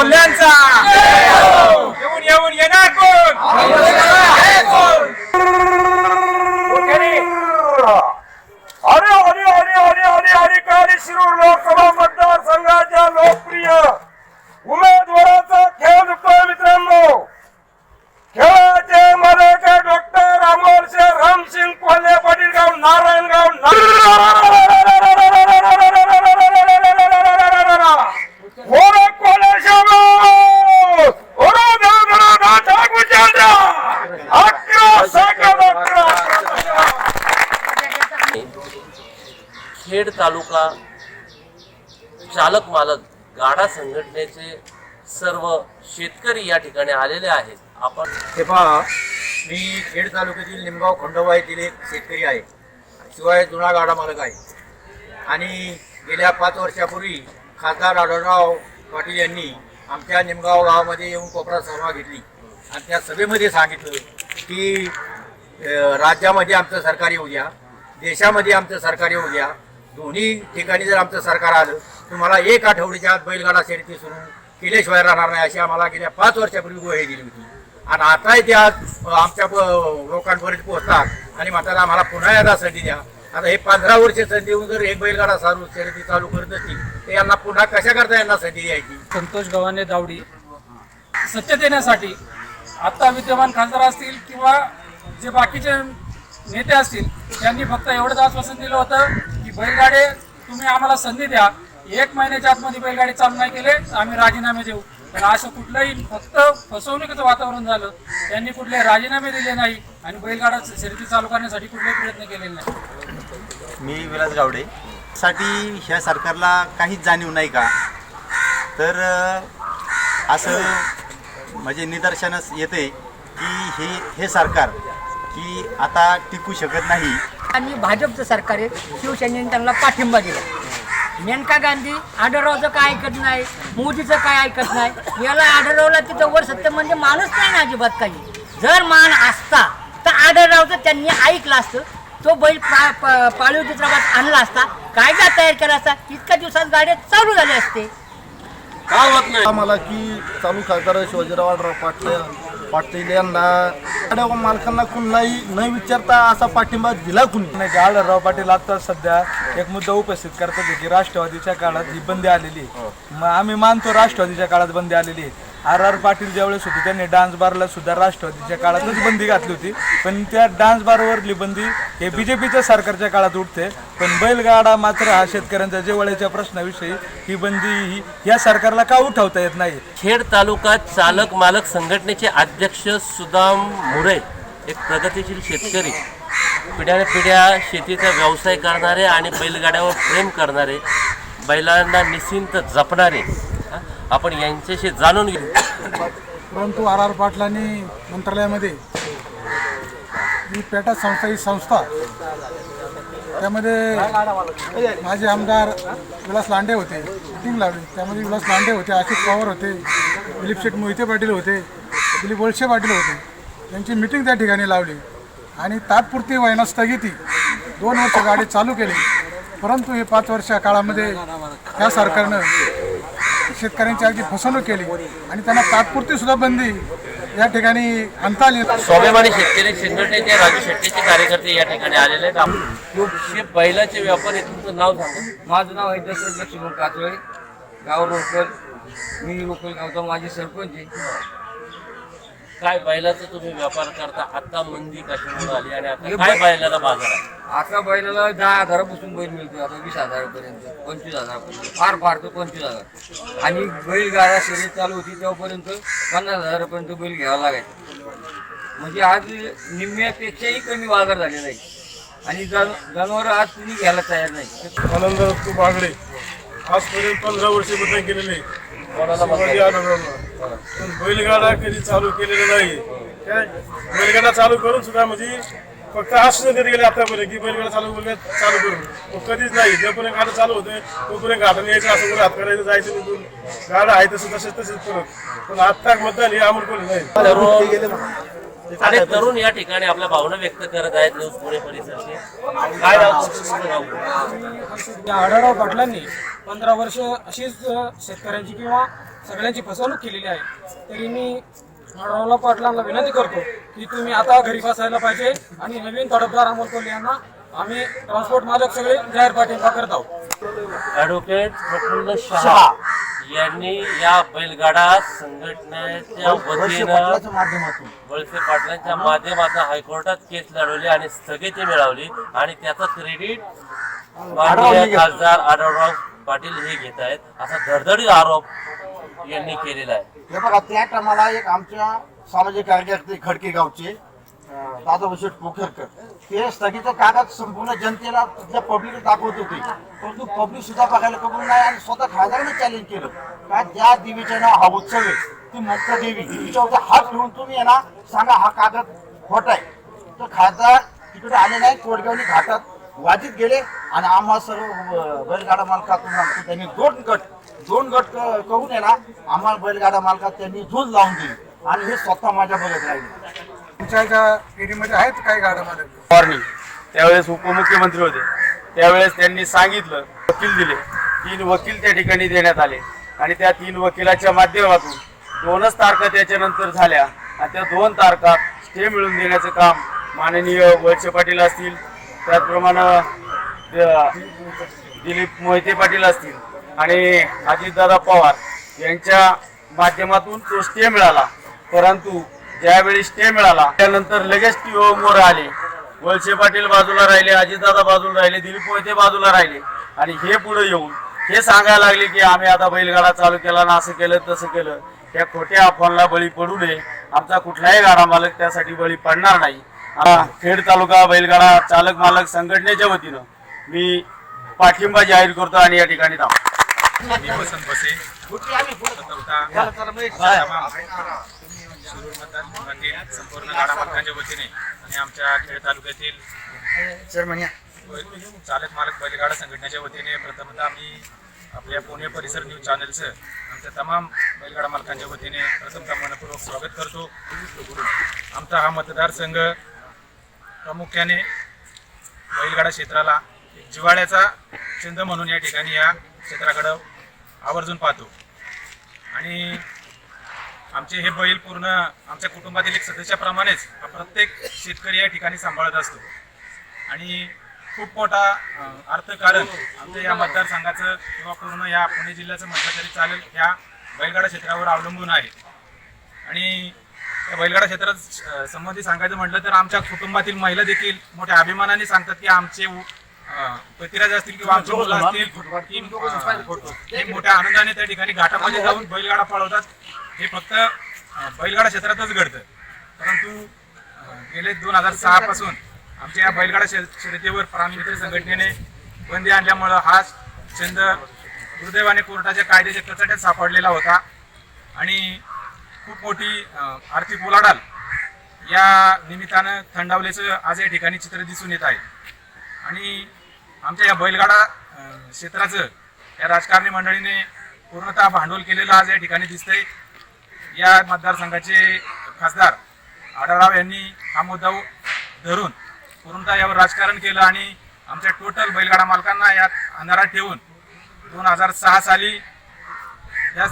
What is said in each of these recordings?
कोल्ह्यांचा येऊन येऊन येणार कोण? खेड तालुका चालक मालक गाडा संघटनेचे सर्व शेतकरी या ठिकाणी आलेले आहेत. आपण हे पहा मी खेड तालुक्यातील निमगाव खंडोबा येथील एक शेतकरी आहे. शिवाय जुना गाडा मालक आहे. आणि गेल्या पाच वर्षापूर्वी खासदार आढळराव पाटील यांनी आमच्या निमगाव गावामध्ये येऊन कोपरा सभा घेतली. आणि त्या सभेमध्ये सांगितलं की राज्यामध्ये आमचं सरकार येऊ द्या. देशामध्ये आमचं सरकार येऊ द्या. दोन्ही ठिकाणी जर आमचं सरकार आलं तुम्हाला एक आठवड्याच्या आत बैलगाडा शर्यती सुरू केल्याशिवाय राहणार नाही अशी आम्हाला गेल्या पाच वर्षापूर्वी ग्वाही दिली होती. आणि आताही त्या आमच्या लोकांपर्यंत पोहोचतात आणि म्हणतात आम्हाला पुन्हा एकदा संधी द्या. आता हे पंधरा वर्ष संधी देऊन जर एक बैलगाडा सारू शर्यती चालू करत असतील तर यांना पुन्हा कशा करता यांना संधी द्यायची? संतोष गव्हाणे दावडी सत्य देण्यासाठी आता विद्यमान खासदार असतील किंवा जे बाकीचे नेते असतील त्यांनी फक्त एवढंच आश्वासन दिलं होतं की बैलगाडे तुम्ही आम्हाला संधी द्या. एक महिन्याच्या आतमध्ये बैलगाडी चालू नाही केले तर आम्ही राजीनामे देऊ. पण असं कुठलंही फक्त फसवणुकीचं वातावरण झालं त्यांनी कुठले राजीनामे दिले नाही आणि बैलगाडा शर्यती चालू करण्यासाठी कुठलेही प्रयत्न केलेले नाही. मी विलास गावडे. साठी ह्या सरकारला काहीच जाणीव नाही का? तर असं म्हणजे निदर्शनास येते की हे हे सरकार की आता टिकू शकत नाही. आणि भाजपचं सरकार आहे शिवसेनेने त्यांना पाठिंबा दिला. मेनका गांधी आढळरावचं काय ऐकत नाही मोदीचं काय ऐकत नाही. याला आढळरावला तिथं वर सत्य म्हणजे माणूस नाही ना अजिबात काही. जर मान असता तर आढळरावचं त्यांनी ऐकलं असतं. तो बैल पा पाळीव चित्रपट आणला असता. कायदा तयार केला असता? इतक्या दिवसात गाड्या चालू झाले असते. का होत नाही? आम्हाला की चालू खासदार शिवाजीराव पाटील पाटील यांना गाड्या मालकांना कुणालाही न विचारता असा पाठिंबा दिला कुणी? नाही आढळराव पाटील आता सध्या एक मुद्दा उपस्थित करतात की राष्ट्रवादीच्या काळात ही बंदी आलेली आहे. मग आम्ही मानतो राष्ट्रवादीच्या काळात बंदी आलेली आहे. आर आर पाटील ज्यावेळेस होते त्यांनी डान्स बारला सुद्धा राष्ट्रवादीच्या काळातच बंदी घातली होती. पण त्या डान्स बारवरली बंदी हे बीजेपीच्या सरकारच्या काळात उठते. पण बैलगाडा मात्र हा शेतकऱ्यांच्या जेवळ्याच्या प्रश्नाविषयी ही बंदी ही या सरकारला का उठवता येत नाही? खेड तालुका चालक मालक संघटनेचे अध्यक्ष सुदाम मुरे एक प्रगतीशील शेतकरी पिढ्याने पिढ्या शेतीचा व्यवसाय करणारे आणि बैलगाड्यावर प्रेम करणारे बैलांना निश्चिंत जपणारे आपण यांच्याशी जाणून घेऊ. परंतु आर आर पाटलांनी मंत्रालयामध्ये ही पेटा संस्था ही संस्था त्यामध्ये माझे आमदार विलास लांडे होते मिटिंग लावली. त्यामध्ये विलास लांडे होते आशिष पवार होते दिलीप शेठ मोहिते पाटील होते दिलीप वळशे पाटील होते. यांची मिटिंग त्या ठिकाणी लावली. आणि तात्पुरती वयना स्थगिती दोन वर्ष गाडी चालू केली. परंतु हे पाच वर्षा काळामध्ये त्या सरकारनं शेतकऱ्यांची अगदी फसवणूक केली आणि त्यांना तात्पुरती सुद्धा बंदी या ठिकाणी आणता आली. स्वाभिमानी शेतकरी संघटनेचे राजू शेट्टीचे कार्यकर्ते या ठिकाणी आलेले आहेत. बैलाचे व्यापारी तुमचं नाव सांगा. माझं नाव आहे दशरथ लक्ष्मण काचळे गाव रोकल मी रोकल गावचा माझे सरपंच आहे. काय बैलाचा तुम्ही व्यापार करता? आता मंदी कशामुळे आली आणि आता काय बैलाला बाजार आहे? आता बैलाला दहा हजारापासून बैल मिळतो आता वीस हजारापर्यंत पंचवीस हजारापर्यंत फार फार तर पंचवीस हजार. आणि बैल गाड्या शर्यत चालू होती तेव्हापर्यंत पन्नास हजारापर्यंत बैल घ्यावा लागायचा. म्हणजे आज निम्म्यापेक्षाही कमी बाजार झालेला आहे. आणि जन जनावरं आज कुणी घ्यायला तयार नाही. आनंद तू बागडे. आजपर्यंत पंधरा वर्ष बदल केलेले. पण बैलगाडा कधी चालू केलेला नाही. काय बैलगाडा चालू करून सुद्धा म्हणजे फक्त आश्वासन देत गेले आतापर्यंत की बैलगाडा चालू बैलगाडा चालू करून. मग कधीच नाही. जोपर्यंत गाडा चालू होते तोपर्यंत घाटाने यायचं असं करून हात करायचं जायचं निघून. गाडा आहे तसं तसेच तसेच परत पण आत्ता मतदान हे अमोल कोणी नाही. अनेक तरुण या ठिकाणी आपल्या भावना व्यक्त करत आहेत न्यूज पुणे परिसरचे. काय आढळराव पाटलांनी पंधरा वर्ष अशीच शेतकऱ्यांची किंवा सगळ्यांची फसवणूक केलेली आहे. तरी मी आढळराव पाटलांना विनंती करतो की तुम्ही आता घरी बसायला पाहिजे आणि नवीन तडफदार अमोल कोल्हे यांना आम्ही ट्रान्सपोर्ट मालक सगळे जाहीर पाठिंबा करत आहोत. ॲडव्होकेट प्रफुल्ल शहा यांनी या बैलगाडा संघटनेच्या वतीनं वळसे पाटलांच्या माध्यमातून हायकोर्टात केस लढवली आणि स्थगिती मिळवली आणि त्याचं क्रेडिट खासदार आढळराव पाटील हे घेत आहेत. असा धडधडीत आरोप यांनी केलेला आहे. हे बघा त्या टायमाला एक आमच्या सामाजिक कार्यकर्ते खडके गावचे दादा भूषण पोखरकर ते स्थगित कागद संपूर्ण जनतेला तिथल्या पब्लिक दाखवत होते. परंतु पब्लिक सुद्धा बघायला कबूल नाही आणि स्वतः खासदाराने चॅलेंज केलं. का ज्या देवीचे नाव हा उत्सव आहे ती मुक्त देवी तिच्यावरती हात घेऊन तुम्ही आहे ना सांगा हा कागद खोट आहे. तर खासदार तिकडे आले नाही कोडगावनी घाटात वाजित गेले आणि आम्हा सर्व बैलगाडा मालकातून त्यांनी दोन गट दोन गट करून आहे ना आम्हाला बैलगाडा मालकात त्यांनी झूज लावून दिली. आणि हे स्वतः माझ्या बघत राहिले. तुमच्या ज्या एरियामध्ये आहेत काही गाड्या मालक? फवारणी त्यावेळेस उपमुख्यमंत्री होते. त्यावेळेस त्यांनी सांगितलं वकील दिले. तीन वकील त्या ठिकाणी देण्यात आले. आणि त्या तीन वकिलाच्या माध्यमातून दोनच तारखा त्याच्यानंतर झाल्या. आणि त्या दोन तारखा स्टे मिळवून देण्याचं काम माननीय वळसे पाटील असतील. त्याचप्रमाणे दिलीप मोहिते पाटील असतील. आणि अजितदादा पवार यांच्या माध्यमातून तो स्टे मिळाला. परंतु ज्यावेळी स्टे मिळाला त्यानंतर लगेच टी ओ मोर आले. वळसे पाटील बाजूला राहिले अजितदादा बाजूला राहिले दिलीप मोहिते बाजूला राहिले. आणि हे पुढे येऊन हे सांगायला लागले की आम्ही आता बैलगाडा चालू केला ना असं केलं तसं केलं. त्या खोट्या अफवांना बळी पडू नये. आमचा कुठलाही गाडा मालक त्यासाठी बळी पडणार नाही. खेड तालुका बैलगाडा चालक मालक संघटनेच्या वतीनं मी पाठिंबा जाहीर करतो आणि या ठिकाणी थांबतो. मी वसंत बसे. शिरूर संपूर्ण गाडा मालकांच्या वतीने आणि आमच्या खेड तालुक्यातील चालक मालक बैलगाडा संघटनेच्या वतीने प्रथमतः मी आपल्या पुणे परिसर न्यूज चॅनलचं आमच्या तमाम बैलगाडा मालकांच्या वतीने प्रथमतः मनपूर्वक स्वागत करतो. आमचा हा मतदारसंघ प्रामुख्याने बैलगाडा क्षेत्राला एक जिव्हाळ्याचा छंद म्हणून या ठिकाणी या क्षेत्राकडं आवर्जून पाहतो. आणि आमचे हे बैल पूर्ण आमच्या कुटुंबातील एक सदस्याप्रमाणेच हा प्रत्येक शेतकरी या ठिकाणी सांभाळत असतो. आणि खूप मोठा अर्थकारण आमच्या या मतदारसंघाचं किंवा पूर्ण या पुणे जिल्ह्याचं म्हटलं तरी चालेल ह्या बैलगाडा क्षेत्रावर अवलंबून आहे. आणि त्या बैलगाडा क्षेत्रात संबंधी सांगायचं म्हटलं तर आमच्या कुटुंबातील महिला देखील मोठ्या अभिमानाने सांगतात की आमचे पतिराज असतील किंवा असतील हे मोठ्या आनंदाने त्या ठिकाणी घाटामध्ये जाऊन बैलगाडा पळवतात. हे फक्त बैलगाडा क्षेत्रातच घडतं. परंतु गेले दोन हजार सहा पासून आमच्या या बैलगाडा शर्यतीवर प्राणमित्र संघटनेने बंदी आणल्यामुळं हा छंद दुर्दैवाने कोर्टाच्या कायद्याच्या कचाट्यात सापडलेला होता. आणि खूप मोठी आर्थिक उलाढाल या निमित्तानं थंडावल्याचं आज या ठिकाणी चित्र दिसून येत आहे. आणि आमच्या या बैलगाडा क्षेत्राचं या राजकारणी मंडळीने पूर्णतः भांडवल केलेलं आज या ठिकाणी दिसतंय. या मतदारसंघाचे खासदार आढळराव यांनी हा मुद्दा धरून पूर्णतः यावर राजकारण केलं आणि आमच्या टोटल बैलगाडा मालकांना यात अंधारात ठेवून दोन हजार सहा साली या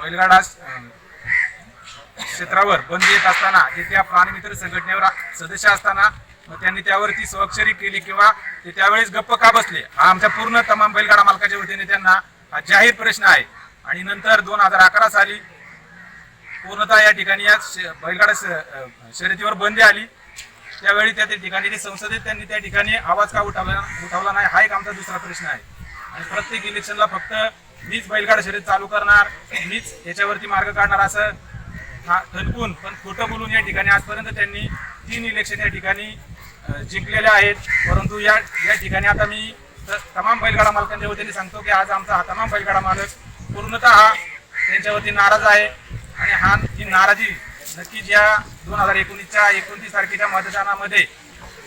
बैलगाडा क्षेत्रावर बंदी येत असताना जे त्या प्राणमित्र संघटनेवर सदस्य असताना मग त्यांनी त्यावरती स्वाक्षरी केली किंवा ते त्यावेळेस गप्प का बसले? हा आमच्या पूर्ण तमाम बैलगाडा मालकाच्या वतीने त्यांना हा जाहीर प्रश्न आहे. आणि नंतर दोन हजार अकरा साली पूर्णतः या ठिकाणी या बैलगाडा शर्यतीवर बंदी आली. त्यावेळी त्या त्या ठिकाणी संसदेत त्यांनी त्या ठिकाणी आवाज का उठावला उठावला नाही हा एक आमचा दुसरा प्रश्न आहे. आणि प्रत्येक इलेक्शनला फक्त मीच बैलगाडा शर्यत चालू करणार मीच याच्यावरती मार्ग काढणार असं हा ठणकून पण खोटं बोलून या ठिकाणी आजपर्यंत त्यांनी तीन इलेक्शन या ठिकाणी जिंकलेल्या जिंकलेले आहेत. परंतु या या ठिकाणी आता मी तमाम बैलगाडा मालकांच्या वतीने सांगतो की आज आमचा हा तमाम बैलगाडा मालक पूर्णतः हा त्यांच्यावरती नाराज आहे. आणि हा ही नाराजी नक्कीच या दोन हजार एकोणीसच्या एकोणतीस तारखेच्या मतदानामध्ये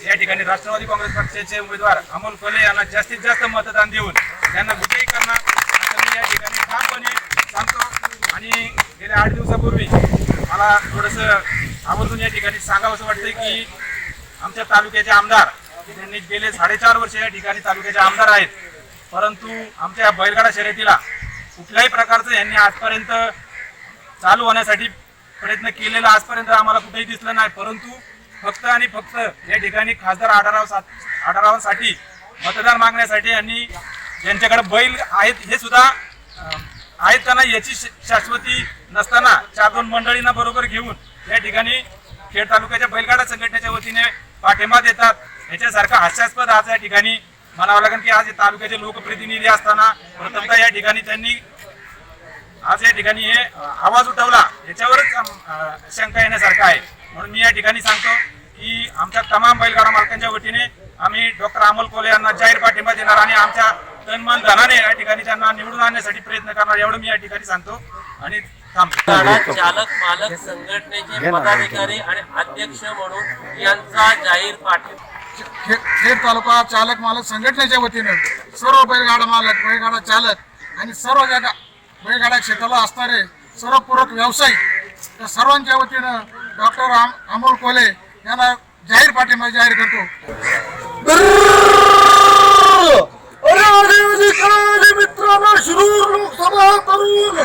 या ठिकाणी राष्ट्रवादी काँग्रेस पक्षाचे उमेदवार अमोल कोले यांना जास्तीत जास्त मतदान देऊन त्यांना विजयी करणार. असं मी या ठिकाणी ठामपणे सांगतो. आणि गेल्या आठ दिवसापूर्वी मला थोडंसं आवर्जून या ठिकाणी सांगावं असं वाटतंय की आमच्या तालुक्याचे आमदार त्यांनी गेले साडेचार वर्ष या ठिकाणी तालुक्याचे आमदार आहेत. परंतु आमच्या बैलगाडा शर्यतीला कुठल्याही प्रकारचं यांनी आजपर्यंत चालू होण्यासाठी प्रयत्न केलेला आजपर्यंत आम्हाला कुठेही दिसलं नाही. परंतु फक्त आणि फक्त या ठिकाणी खासदार आढाराव सा- आढारावांसाठी मतदान मागण्यासाठी यांनी ज्यांच्याकडे बैल आहेत हे सुद्धा आहेत का नाही याची श- शाश्वती नसताना चार दोन मंडळींना बरोबर घेऊन या ठिकाणी खेड तालुक्याच्या बैलगाडा संघटनेच्या वतीने पाठिंबा देतात. याच्यासारखं हास्यास्पद आज या ठिकाणी म्हणावं लागेल की आज तालुक्याचे लोकप्रतिनिधी असताना प्रथमतः या ठिकाणी त्यांनी आज या ठिकाणी हे आवाज उठवला. याच्यावरच शंका येण्यासारखं आहे. म्हणून मी या ठिकाणी सांगतो की आमच्या तमाम बैलगाडा मालकांच्या वतीने आम्ही डॉक्टर अमोल कोले यांना जाहीर पाठिंबा देणार आणि आमच्या तनमन धनाने या ठिकाणी त्यांना निवडून आणण्यासाठी प्रयत्न करणार एवढं मी या ठिकाणी सांगतो. आणि गाडा चालक मालक संघटनेचे पदाधिकारी आणि अध्यक्ष म्हणून यांचा जाहीर पाठिंबा. खेड तालुका चालक मालक संघटनेच्या वतीनं सर्व बैलगाडा मालक बैलगाडा चालक आणि सर्व जागा बैलगाडा क्षेत्राला असणारे सर्व पूरक व्यावसायिक या सर्वांच्या वतीनं डॉक्टर अमोल कोले यांना जाहीर पाठिंबा जाहीर करतो. मित्रांनो शिरूर लोकसभा तरुण